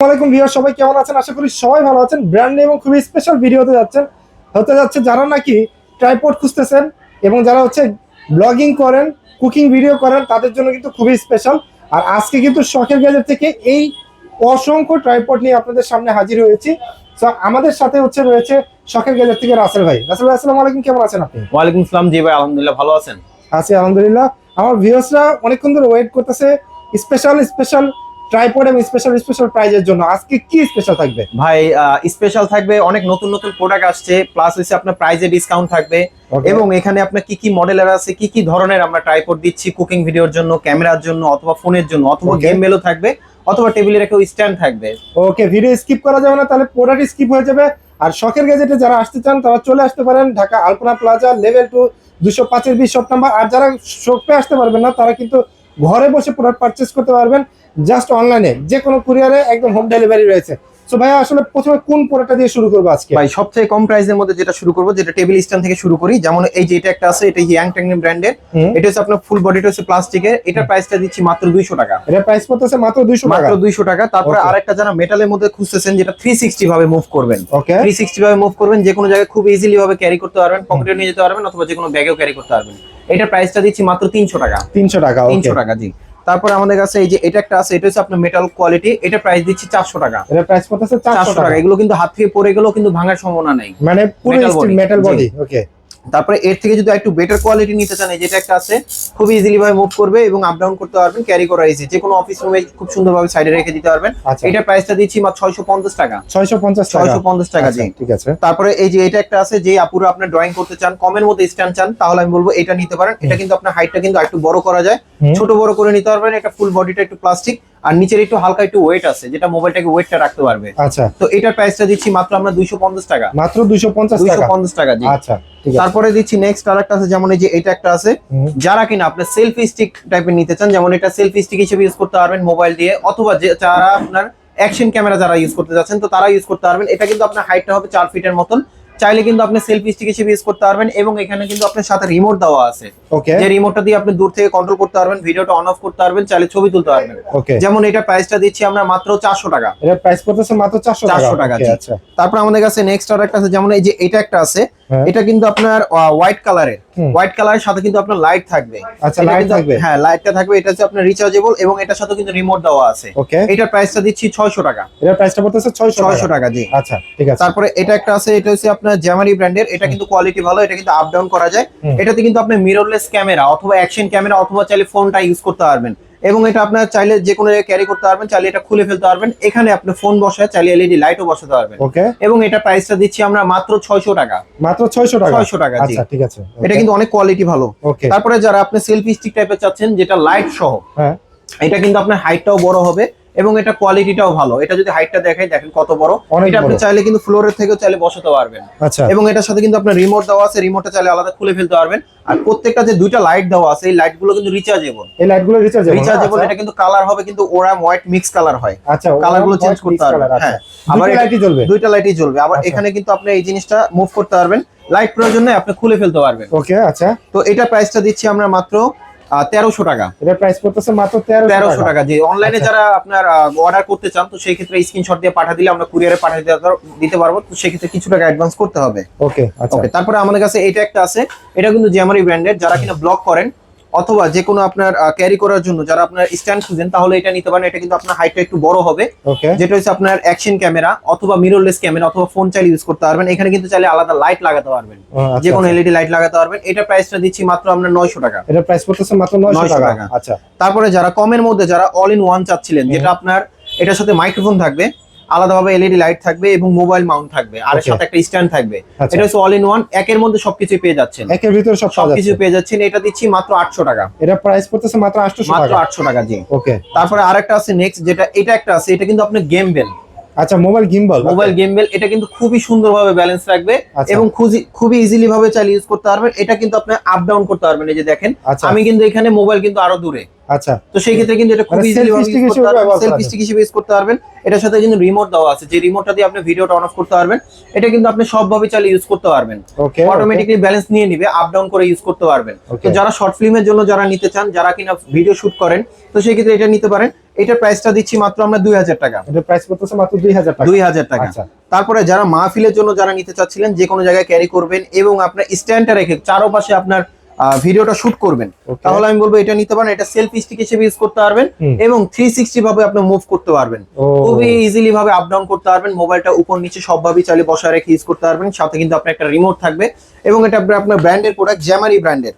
আসসালামাইকুম ভিউয়ার সবাই কেমন আছেন? আশা করি সবাই ভালো আছেন। ব্র্যান্ড এবং খুবই স্পেশাল ভিডিও হতে যাচ্ছেন। হতে যাচ্ছে যারা নাকি ট্রাইপড খুঁজতেছেন এবং যারা হচ্ছে ব্লগিং করেন কুকিং ভিডিও করেন তাদের জন্য কিন্তু খুবই স্পেশাল আর আজকে কিন্তু শখের গ্যাজেট থেকে এই অসংখ্য ট্রাইপড নিয়ে আপনাদের সামনে হাজির হয়েছি। তো আমাদের সাথে হচ্ছে রয়েছে শখের গ্যাজেট থেকে রাসেল ভাই। রাসেল ভাই আসসালামু আলাইকুম কেমন আছেন আপনি? ওয়ালাইকুম আসসালাম জি ভাই আলহামদুলিল্লাহ ভালো আছেন। আছি আলহামদুলিল্লাহ। আমার ভিউয়ার্সরা অনেকক্ষণ ধরে ওয়েট করতেছে। স্পেশাল স্পেশাল ট্রাইপড এবং স্পেশাল স্পেশাল প্রাইজের জন্য। আজকে কি স্পেশাল থাকবে? ভাই স্পেশাল থাকবে অনেক নতুন নতুন প্রোডাক্ট আসছে প্লাস হচ্ছে আপনার প্রাইজে ডিসকাউন্ট থাকবে। এবং এখানে আপনার কি কি মডেলের আছে কি কি ধরনের আমরা ট্রাইপড দিচ্ছি কুকিং ভিডিওর জন্য ক্যামেরার জন্য অথবা ফোনের জন্য অথবা গেম বেলও থাকবে অথবা টেবিলের একটা স্ট্যান্ড থাকবে। ওকে ভিডিও স্কিপ করা যাবে না তাহলে পুরোটাই স্কিপ হয়ে যাবে। আর শখের গ্যাজেটে যারা আসতে চান তারা চলে আসতে পারেন Dhaka Alpana plaza level two দুশো পাঁচের বিশ শপ নাম্বার আর যারা শপে আসতে পারবেন না তারা কিন্তু ঘরে বসে প্রোডাক্ট পারচেস করতে পারবেন জাস্ট অনলাইনে যে কোনো কুরিয়ারে একদম হোম ডেলিভারি রয়েছে। সো ভাইয়া আসলে প্রথমে কোন প্রোডাক্টটা দিয়ে শুরু করব আজকে? ভাই সবচেয়ে কম প্রাইসের মধ্যে যেটা শুরু করব যেটা টেবিল স্ট্যান্ড থেকে শুরু করি যেমন এই যে এটা একটা আছে এটা ইয়াং টেকনিক ব্র্যান্ডের এটা হচ্ছে আপনার ফুল বডিটা হচ্ছে প্লাস্টিকের এটার প্রাইসটা দিচ্ছি মাত্র দুইশো টাকা। এটা প্রাইস পড়তেছে মাত্র দুইশো টাকা? মাত্র দুইশো টাকা। তারপরে আরেকটা যারা মেটালের মধ্যে খুঁজতেছেন যেটা থ্রি সিক্সটি ভাবে মুভ করবেন। ওকে থ্রি সিক্সটি ভাবে মুভ করবেন যে কোনো জায়গায় খুব ইজিলি ভাবে ক্যারি করতে পারবেন পকেটে নিয়ে যেতে পারবেন অথবা যে কোনো ব্যাগেও ক্যারি করতে পারবেন। এটার প্রাইসটা দিচ্ছি মাত্র তিনশো টাকা। তিনশো টাকা তিনশো টাকা জি। তারপরে আমাদের কাছে এই যে এটা একটা আছে এটা হচ্ছে আপনার মেটাল কোয়ালিটি এটা প্রাইস দিচ্ছি চারশো টাকা। এটা প্রাইস পড়তেছে চারশো টাকা এগুলো কিন্তু হাত থেকে পড়ে গেলেও কিন্তু ভাঙার সম্ভাবনা নেই। মানে পুরো মেটাল। বডি ওকে তারপরে এর থেকে যদি একটু বেটার কোয়ালিটি নিতে চান এই যেটা একটা আছে খুব ইজিলি ভাবে মুভ করবে এবং আপ ডাউন করতে পারবেন ক্যারি করা ইজি যে কোনো অফিস রুমে খুব সুন্দরভাবে সাইডে রেখে দিতে পারবেন। আচ্ছা। এটার প্রাইসটা দিচ্ছি মাত্র ছয়শো পঞ্চাশ টাকা। ছয়শো পঞ্চাশ টাকা। ছয়শো পঞ্চাশ টাকা আচ্ছা, জি। ঠিক আছে। তারপরে এই যে এটা একটা আছে যে আপুরা আপনার ড্রয়িং করতে চান কমের মধ্যে স্ট্যান্ড চান তাহলে আমি বলব এটা নিতে পারেন। এটা কিন্তু আপনার হাইটটা কিন্তু একটু বড় করা যায়। ছোট বড় করে নিতে পারবেন এটা ফুল বডিটা একটু প্লাস্টিক আর নিচের একটু হালকা একটু ওয়েট আছে যেটা মোবাইলটাকে ওয়েটটা রাখতে পারবে। আচ্ছা। তো এটার প্রাইসটা দিচ্ছি মাত্র আমরা দুইশো পঞ্চাশ টাকা। মাত্র দুইশো পঞ্চাশ দুইশো টাকা পঞ্চাশ টাকা জি। আচ্ছা তারপরে দিচ্ছি নেক্সট আর একটা আছে যেমন এই যে এটা একটা আছে। যারা কিনা আপনার সেলফি স্টিক টাইপের নিতে চান যেমন এটা সেলফি স্টিক হিসেবে ইউজ করতে পারবেন মোবাইল দিয়ে অথবা যারা আপনার অ্যাকশন ক্যামেরা যারা ইউজ করতে যাচ্ছেন তো তারা ইউজ করতে পারবেন। এটা কিন্তু আপনার হাইটটা হবে চার ফিটের মতন। চাইলে কিন্তু আপনি সেলফি স্টিক হিসেবে ইউজ করতে পারবেন এবং এখানে কিন্তু আপনার সাথে রিমোট দেওয়া আছে। ওকে যে রিমোটটা দিয়ে আপনি দূর থেকে কন্ট্রোল করতে পারবেন ভিডিওটা অন অফ করতে পারবেন চাইলে ছবি তুলতে পারবেন। ওকে যেমন এটা প্রাইসটা দিচ্ছি আমরা মাত্র চারশো টাকা। এটা প্রাইস পড়তেছে মাত্র চারশো টাকা। 400 টাকা, আচ্ছা। তারপর আমাদের কাছে নেক্সট আর একটা আছে যেমন এই যে এটা একটা আছে। এটা কিন্তু আপনার হোয়াইট কালারের। হোয়াইট কালারের সাথে কিন্তু আপনার লাইট থাকবে। আচ্ছা, কিন্তু- থাকবে? হ্যাঁ লাইটটা থাকবে। এটা হচ্ছে আপনার রিচার্জেবল এবং এটার সাথে কিন্তু রিমোট দেওয়া আছে। ওকে এটার প্রাইসটা দিচ্ছি ছয়শো টাকা। এটা প্রাইসটা পড়তেছে ছয়শো ছয়শো টাকা জি। আচ্ছা ঠিক আছে। তারপরে এটা একটা আছে এটা হচ্ছে আপনার জ্যামারি ব্র্যান্ডের এটা কিন্তু কোয়ালিটি ভালো এটা কিন্তু আপ ডাউন করা যায়। এটাতে কিন্তু আপনি মিররলেস ক্যামেরা অথবা অ্যাকশন ক্যামেরা অথবা চাইলে ফোনটা ইউজ করতে পারবেন। এবং এটা আপনার চাইলে যে কোনো ক্যারি করতে পারবেন চাইলে এটা খুলে ফেলতে পারবেন। এখানে আপনি ফোন বসায় চাইলে এলইডি লাইটও বসাতে পারবেন। ওকে এবং এটা প্রাইসটা দিচ্ছি আমরা মাত্র ছয়শো টাকা। মাত্র ছয়শো টাকা? 600 টাকা, জি। আচ্ছা ঠিক আছে। এটা কিন্তু অনেক কোয়ালিটি ভালো। তারপরে যারা আপনি সেলফি স্টিক টাইপের চাচ্ছেন যেটা লাইট সহ হ্যাঁ। এটা কিন্তু আপনার হাইটটাও বড় হবে। এবং এটা কোয়ালিটিটাও ভালো। এটা যদি হাইটটা দেখাই দেখেন কত বড়। এটা আপনি চাইলে কিন্তু ফ্লোরের থেকেও চাইলে বসাতে পারবেন। আচ্ছা। এবং এটার সাথে কিন্তু আপনার রিমোট দেওয়া আছে রিমোটটা চাইলে আলাদা খুলে ফেলতে পারবেন। আর প্রত্যেকটা যে দুইটা লাইট দেওয়া আছে এই লাইটগুলো কিন্তু রিচার্জেবল এই লাইটগুলো রিচার্জ রিচার্জেবল এটা কিন্তু কালার হবে কিন্তু ওরা হোয়াইট মিক্স কালার হয়। আচ্ছা কালারগুলো চেঞ্জ করতে পারবেন। হ্যাঁ। আবার এটা- লাইটই জ্বলবে দুইটা লাইটই জ্বলবে আবার আচ্ছা। এখানে কিন্তু আপনি এই জিনিসটা মুভ করতে পারবেন। লাইট প্রয়োজন নেই আপনি খুলে ফেলতে পারবেন। ওকে আচ্ছা। তো এটা প্রাইসটা দিচ্ছি আমরা মাত্র তেরোশো টাকা। এটা প্রাইস পড়তেছে মাত্র তেরোশো টাকা। যে অনলাইনে আচ্ছা। যারা আপনার অর্ডার করতে চান তো সেই ক্ষেত্রে স্ক্রিনশট দিয়ে পাঠা দিলে আমরা কুরিয়ারে পাঠিয়ে দিতে- দিতে পারব। তো সেক্ষেত্রে কিছু টাকা অ্যাডভান্স করতে হবে। ওকে আচ্ছা। ওকে তারপরে আমাদের কাছে এটা একটা আছে। এটা কিন্তু জ্যামারি ব্র্যান্ডেড যারা কিনা ব্লক করেন অথবা যে কোনো আপনার ক্যারি করার জন্য যারা আপনার স্ট্যান্ড খুঁজেন তাহলে এটা নিতে পারেন। এটা কিন্তু আপনার হাইটটা একটু বড় হবে। যেটা হচ্ছে আপনার অ্যাকশন ক্যামেরা অথবা মিররলেস ক্যামেরা অথবা ফোন চাইলে ইউজ করতে পারবেন। এখানে কিন্তু চাইলে আলাদা লাইট লাগাতে পারবেন। আচ্ছা, যে কোনো এলইডি লাইট লাগাতে পারবেন। এটা প্রাইসটা দিচ্ছি মাত্র আমরা নয়শো টাকা। এটা প্রাইস পড়তেছে মাত্র নয়শো 900 টাকা। টাকা। আচ্ছা। তারপরে যারা কমের মধ্যে যারা অল ইন ওয়ান চাচ্ছিলেন যেটা আপনার এটার সাথে মাইক্রোফোন থাকবে। আলাদাভাবে এলইডি লাইট থাকবে এবং মোবাইল মাউন্ট থাকবে আর এর সাথে একটা স্ট্যান্ড থাকবে। আচ্ছা। এটা হচ্ছে অল ইন ওয়ান একের মধ্যে সবকিছু পেয়ে যাচ্ছেন। একের ভিতরে সব সবকিছু পেয়ে যাচ্ছেন এটা দিচ্ছি মাত্র আটশো টাকা। এটা প্রাইস পড়তেছে মাত্র আটশোশো মাত্র টাকা। আটশো টাকা জি। ওকে তারপরে আরেকটা আছে নেক্সট যেটা এটা একটা আছে এটা কিন্তু আপনার গেম বেল আচ্ছা মোবাইল গিম্বল। মোবাইল গেম এটা কিন্তু খুবই সুন্দরভাবে ব্যালেন্স রাখবে আচ্ছা। এবং খুবই খুবই ইজিলি ভাবে চাইলে ইউজ করতে পারবেন। এটা কিন্তু আপনি আপ ডাউন করতে পারবেন এই যে দেখেন। আচ্ছা। আমি কিন্তু এখানে মোবাইল কিন্তু আরও দূরে। আচ্ছা। তো সেই ক্ষেত্রে কিন্তু এটা খুব মানে ইজিলি সেলফি স্টিক হিসেবে ইউজ করতে পারবেন। এটার সাথে কিন্তু রিমোট দেওয়া আছে। যে রিমোটটা দিয়ে আপনি ভিডিওটা অন অফ করতে পারবেন এটা কিন্তু আপনি সবভাবে চালিয়ে ইউজ করতে পারবেন। ওকে অটোমেটিকলি ব্যালেন্স নিয়ে নিবে আপ ডাউন করে ইউজ করতে পারবেন। তো যারা শর্ট ফিল্মের জন্য যারা নিতে চান যারা কিনা ভিডিও শুট করেন তো সেই ক্ষেত্রে এটা নিতে পারেন। এটার প্রাইসটা দিচ্ছি মাত্র আমরা দুই হাজার টাকা। এটা প্রাইস করতেছে মাত্র দুই হাজার টাকা। দুই হাজার টাকা। আচ্ছা। তারপরে যারা মাহফিলের জন্য যারা নিতে চাচ্ছিলেন যে কোনো জায়গায় ক্যারি করবেন এবং আপনার স্ট্যান্ডটা রেখে চারোপাশে আপনার ভিডিওটা শুট করবেন। তাহলে আমি বলব এটা নিতে পারেন এটা সেলফি স্টিক হিসেবে ইউজ করতে পারবেন এবং থ্রি সিক্সটি ভাবে আপনি মুভ করতে পারবেন। খুবই ইজিলি ভাবে আপ ডাউন করতে পারবেন মোবাইলটা উপর নিচে সবভাবেই চালিয়ে বসা রেখে ইউজ করতে পারবেন সাথে কিন্তু আপনার একটা রিমোট থাকবে এবং এটা আপনার- ব্র্যান্ডের প্রোডাক্ট জ্যামারি ব্র্যান্ডের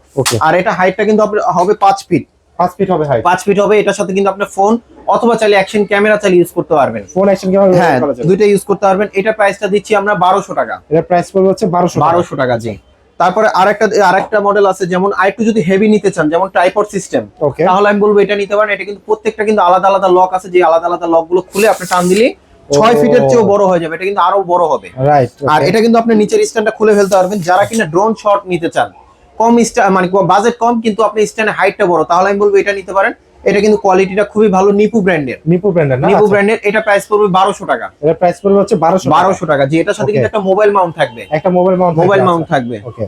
আর এটা হাইটটা কিন্তু হবে পাঁচ ফিট পাঁচ ফিট হবে হাইট পাঁচ ফিট হবে এটার সাথে কিন্তু আপনার ফোন অথবা চাইলে অ্যাকশন ক্যামেরা চালিয়ে ইউজ করতে পারবেন। ফোন অ্যাকশন কীভাবে হ্যাঁ করা যাবে। দুইটা ইউজ করতে পারবেন। এটা প্রাইসটা দিচ্ছি আমরা বারোশো টাকা। এটা প্রাইস পড়বে হচ্ছে বারোশো বারোশো টাকা জি। তারপরে আরেকটা আরেকটা মডেল আছে যেমন আরেকটু যদি হেভি নিতে চান যেমন ট্রাইপড সিস্টেম তাহলে আমি বলব এটা নিতে পারেন। এটা কিন্তু প্রত্যেকটা কিন্তু আলাদা আলাদা লক আছে যে আলাদা আলাদা লকগুলো খুলে আপনি টান দিলে ছয়। ফিটের চেয়েও বড় হয়ে যাবে। এটা কিন্তু আরও বড় হবে। রাইট আর এটা কিন্তু আপনি নিচের স্ট্যান্ডটা খুলে ফেলতে পারবেন। যারা কিনা ড্রোন শট নিতে চান কম মানে বাজেট কম কিন্তু আপনি স্ট্যান্ডের হাইটটা বড়। তাহলে আমি বলব এটা নিতে পারেন। এটা কিন্তু কোয়ালিটিটা খুবই ভালো নিপু ব্র্যান্ডের নিপু ব্র্যান্ডের নিপু আচ্ছা। ব্র্যান্ডের এটা প্রাইস পড়বে বারোশো টাকা। এটা প্রাইস পড়বে হচ্ছে বারোশো বারোশো টাকা যে এটার সাথে কিন্তু একটা মোবাইল মাউন্ট থাকবে। একটা মোবাইল মাউন্ট মোবাইল মাউন্ট থাকবে। ওকে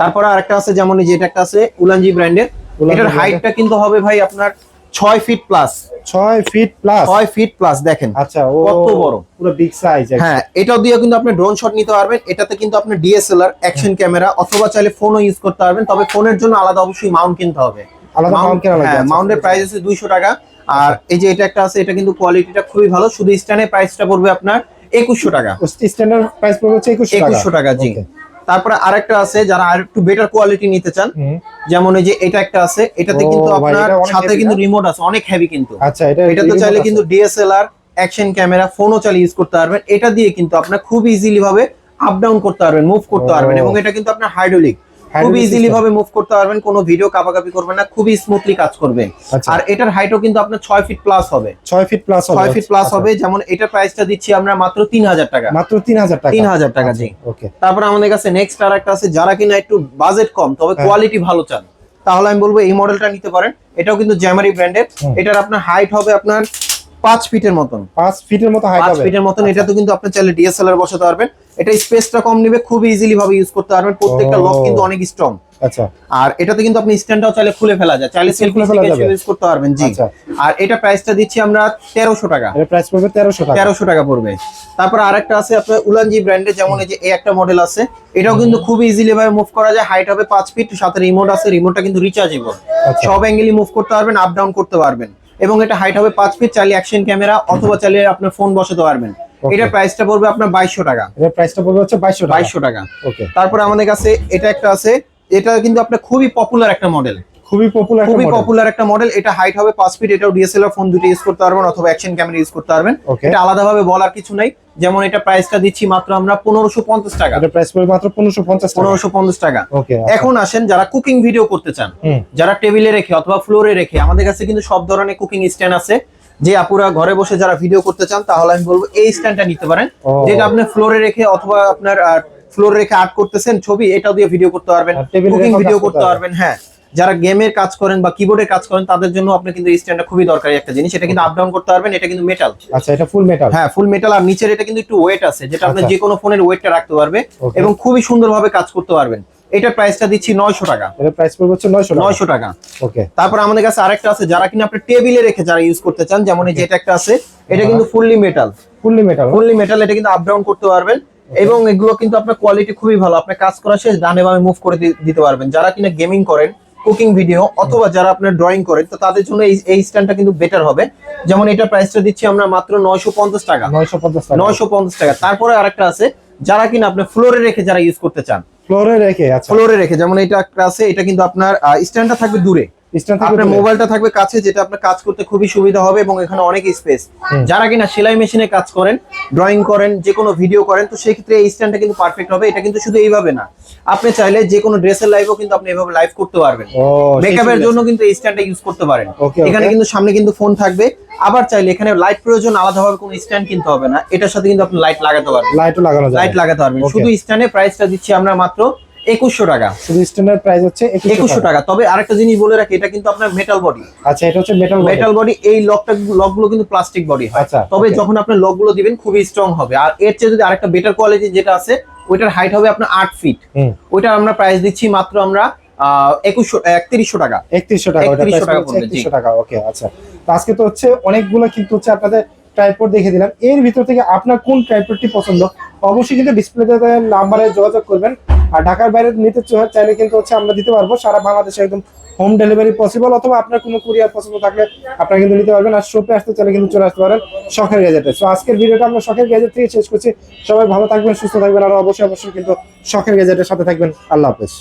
তারপরে আরেকটা আছে যেমন এই যে এটা একটা আছে উলানজি ব্র্যান্ডের এটার। হাইটটা কিন্তু হবে ভাই আপনার ছয় ফিট প্লাস ছয় ফিট প্লাস ছয় ফিট প্লাস দেখেন। আচ্ছা কত বড়। পুরো বিগ সাইজ হ্যাঁ এটাও দিয়ে কিন্তু আপনি ড্রোন শট নিতে পারবেন। এটাতে কিন্তু আপনি ডিএসএলআর অ্যাকশন ক্যামেরা অথবা চাইলে ফোনও ইউজ করতে পারবেন। তবে ফোনের জন্য আলাদা অবশ্যই মাউন্ট কিনতে হবে। আলাদা মাউন্ট কেনা লাগবে হ্যাঁ আচ্ছা। মাউন্টের প্রাইস আছে দুইশো টাকা। আর এই যে এটা একটা আছে এটা কিন্তু কোয়ালিটিটা খুবই ভালো। শুধু স্ট্যান্ডের প্রাইসটা পড়বে আপনার একুশশো টাকা। স্ট্যান্ডার্ড প্রাইস পড়বে হচ্ছে একুশশো টাকা। একুশশো টাকা জি. তারপরে আরেকটা আছে যারা আর একটু বেটার কোয়ালিটি নিতে চান। যেমন এই যে এটা একটা আছে এটাতে কিন্তু আপনার সাথে কিন্তু রিমোট আছে অনেক হেভি কিন্তু। আচ্ছা এটা এটা তো চাইলে কিন্তু ডিএসএলআর অ্যাকশন ক্যামেরা ফোনও চালিয়ে ইউজ করতে পারবেন। এটা দিয়ে কিন্তু আপনার খুব ইজিলি ভাবে আপ ডাউন করতে পারবেন মুভ করতে পারবেন এবং এটা কিন্তু আপনার হাইড্রোলিক খুব ইজিলি ভাবে মুভ করতে পারবেন কোনো ভিডিও কাপাকাপি করবে না খুবই স্মুথলি কাজ করবে। আচ্ছা। আর এটার হাইটও কিন্তু আপনার ছয় ফিট প্লাস হবে। ছয় ফিট প্লাস হবে ছয় ফিট প্লাস আচ্ছা। হবে যেমন এটার প্রাইসটা দিচ্ছি আমরা মাত্র তিন হাজার টাকা। মাত্র তিন হাজার টাকা। তিন হাজার টাকা জি। ওকে তারপর আমাদের কাছে নেক্সট আর একটা আছে যারা কিনা একটু বাজেট কম তবে হ্যাঁ। কোয়ালিটি ভালো চান। তাহলে আমি বলব এই মডেলটা নিতে পারেন। এটাও কিন্তু জ্যামারি ব্র্যান্ডের এটার আপনার হাইট হবে আপনার পাঁচ ফিটের মতন। পাঁচ ফিটের মতো হাইট পাঁচ ফিটের মতন এটা তো কিন্তু আপনি চাইলে ডিএসএলআর বসাতে পারবেন। এটা স্পেসটা কম নেবে খুব ইজিলি ভাবে ইউজ করতে পারবেন। প্রত্যেকটা। লক কিন্তু অনেক স্ট্রং আচ্ছা। আর এটাতে কিন্তু আপনি স্ট্যান্ডটাও চাইলে খুলে ফেলা যায়। চাইলে খুলে সেলফি ইউজ করতে পারবেন জি। আচ্ছা। আর এটা প্রাইসটা দিচ্ছি আমরা টাকা। এটা প্রাইস পড়বে টাকা। পড়বে। তারপর আরেকটা আছে আপনার উলানজি ব্র্যান্ডের যেমন এই যে এই একটা মডেল আছে। এটাও কিন্তু খুব ইজিলি ভাবে মুভ করা যায়। হাইট হবে ফিট সাথে রিমোট আছে। রিমোটটা কিন্তু রিচার্জেবল আচ্ছা। সব অ্যাঙ্গেলই মুভ করতে পারবেন আপ ডাউন করতে পারবেন। এবং এটা হাইট হবে পাঁচ ফিট চালিয়ে অ্যাকশন ক্যামেরা অথবা চালিয়ে আপনার ফোন বসাতে পারবেন। এটা এটার প্রাইসটা পড়বে আপনার বাইশশো টাকা। এটা প্রাইসটা পড়বে হচ্ছে বাইশশো বাইশশো টাকা। ওকে তারপরে আমাদের কাছে এটা একটা আছে এটা কিন্তু আপনার খুবই পপুলার একটা মডেল খুবই পপুলার খুবই পপুলার একটা মডেল এটা হাইট হবে পাঁচ ফিট এটাও ডিএসএলআর ফোন দুটো ইউজ করতে পারবেন অথবা অ্যাকশন ক্যামেরা ইউজ করতে পারবেন. এটা আলাদাভাবে বলার কিছু নাই। যেমন এটা প্রাইসটা দিচ্ছি মাত্র আমরা পনেরোশো পঞ্চাশ টাকা। এটা প্রাইস পড়বে মাত্র পনেরোশো পঞ্চাশ টাকা। পনেরোশো পঞ্চাশ টাকা। ওকে এখন আসেন যারা কুকিং ভিডিও করতে চান যারা টেবিলে রেখে অথবা ফ্লোরে রেখে আমাদের কাছে কিন্তু সব ধরনের কুকিং স্ট্যান্ড আছে। যে আপুরা ঘরে বসে যারা ভিডিও করতে চান তাহলে আমি বলব এই স্ট্যান্ডটা নিতে পারেন। যেটা আপনি ফ্লোরে রেখে অথবা আপনার ফ্লোরে রেখে আর্ট করতেছেন ছবি এটাও দিয়ে ভিডিও করতে পারবেন। কুকিং ভিডিও করতে পারবেন হ্যাঁ। যারা গেমের কাজ করেন বা কিবোর্ডের কাজ করেন তাদের জন্য আপনি কিন্তু এই স্ট্যান্ডটা খুবই দরকারি একটা জিনিস। এটা কিন্তু আপ ডাউন করতে পারবেন এটা কিন্তু মেটাল আচ্ছা এটা ফুল মেটাল হ্যাঁ ফুল মেটাল আর নিচের এটা কিন্তু একটু ওয়েট আছে যেটা আপনি। যে কোনো ফোনের ওয়েটটা রাখতে পারবে এবং খুবই সুন্দরভাবে কাজ করতে পারবেন। এটার প্রাইসটা দিচ্ছি নয়শো টাকা। এটা প্রাইস পড়বে হচ্ছে নয়শো নয়শো টাকা। ওকে তারপর আমাদের কাছে আরেকটা আছে যারা কিনা আপনি টেবিলে রেখে যারা ইউজ করতে চান যেমন এই যে এটা একটা আছে এটা কিন্তু fully metal fully metal fully metal এটা কিন্তু আপ ডাউন করতে পারবেন এবং এগুলো কিন্তু আপনার কোয়ালিটি খুবই ভালো। আপনি কাজ করা শেষ ডানে বামে মুভ করে দিতে পারবেন। যারা কিনা গেমিং করেন কুকিং ভিডিও অথবা যারা আপনার ড্রয়িং করেন তো তাদের জন্য এই এই স্ট্যান্ডটা কিন্তু বেটার হবে। যেমন এটা প্রাইসটা দিচ্ছি আমরা মাত্র নয়শো পঞ্চাশ টাকা। নয়শো পঞ্চাশ টাকা। নয়শো পঞ্চাশ টাকা। তারপরে আরেকটা আছে যারা কিনা আপনি ফ্লোরে রেখে যারা ইউজ করতে চান। ফ্লোরে রেখে আচ্ছা। ফ্লোরে রেখে যেমন এটা একটা আছে এটা কিন্তু আপনার স্ট্যান্ডটা থাকবে দূরে। আপনার। মোবাইলটা থাকবে কাছে যেটা আপনার কাজ করতে খুবই সুবিধা হবে এবং এখানে অনেক স্পেস যারা কিনা সেলাই মেশিনে কাজ করেন ড্রয়িং করেন যে কোনো ভিডিও করেন তো সেই ক্ষেত্রে এই স্ট্যান্ডটা কিন্তু পারফেক্ট হবে। এটা কিন্তু শুধু এইভাবে না। আপনি চাইলে যে কোনো ড্রেসের লাইভও কিন্তু আপনি এভাবে লাইভ করতে পারবেন। মেকআপের জন্য কিন্তু এই স্ট্যান্ডটা ইউজ করতে পারেন। এখানে কিন্তু সামনে কিন্তু ফোন থাকবে। আবার চাইলে এখানে লাইট প্রয়োজন আলাদাভাবে কোনো স্ট্যান্ড কিনতে হবে না। এটার সাথে কিন্তু আপনি লাইট লাগাতে পারবেন। লাইটও লাগানো লাইট লাগাতে পারবেন। শুধু স্ট্যান্ডে প্রাইসটা দিচ্ছি আমরা মাত্র একুশশো টাকা। শুধু স্ট্যান্ডার্ড প্রাইস হচ্ছে একুশশো টাকা। তবে আরেকটা জিনিস বলে রাখি এটা কিন্তু আপনার মেটাল বডি আচ্ছা এটা হচ্ছে মেটাল মেটাল বডি এই লকটা লকগুলো কিন্তু প্লাস্টিক বডি হয়। আচ্ছা, তবে যখন আপনার লকগুলো দিবেন খুবই স্ট্রং হবে। আর এর চেয়ে যদি আরেকটা বেটার কোয়ালিটি যেটা আছে ওইটার হাইট হবে আপনার আট ফিট ওইটার আমরা প্রাইস দিচ্ছি মাত্র আমরা একুশশো একত্রিশশো টাকা। একত্রিশশো টাকা ওটা 3100 টাকা। একত্রিশশো ওকে আচ্ছা। আজকে তো হচ্ছে অনেকগুলো কিন্তু হচ্ছে আপনাদের দেখে দিলাম। এর ভিতর থেকে আপনার কোন পছন্দ অবশ্যই কিন্তু ডিসপ্লেতে নাম্বারে যোগাযোগ করবেন। আর ঢাকার বাইরে নিতে চাইলে কিন্তু হচ্ছে আমরা দিতে পারব। সারা বাংলাদেশে একদম হোম ডেলিভারি পসিবল অথবা আপনার কোনো কুরিয়ার পসিবল থাকলে আপনারা কিন্তু নিতে পারবেন। আর শপে আসতে চাইলে কিন্তু চলে আসতে পারেন শখের গ্যাজেটে সো আজকের ভিডিওটা আমরা শখের গ্যাজেট থেকে শেষ করছি। সবাই ভালো থাকবেন, সুস্থ থাকবেন, আর অবশ্যই অবশ্যই কিন্তু শখের গ্যাজেটের সাথে থাকবেন। আল্লাহ হাফেজ।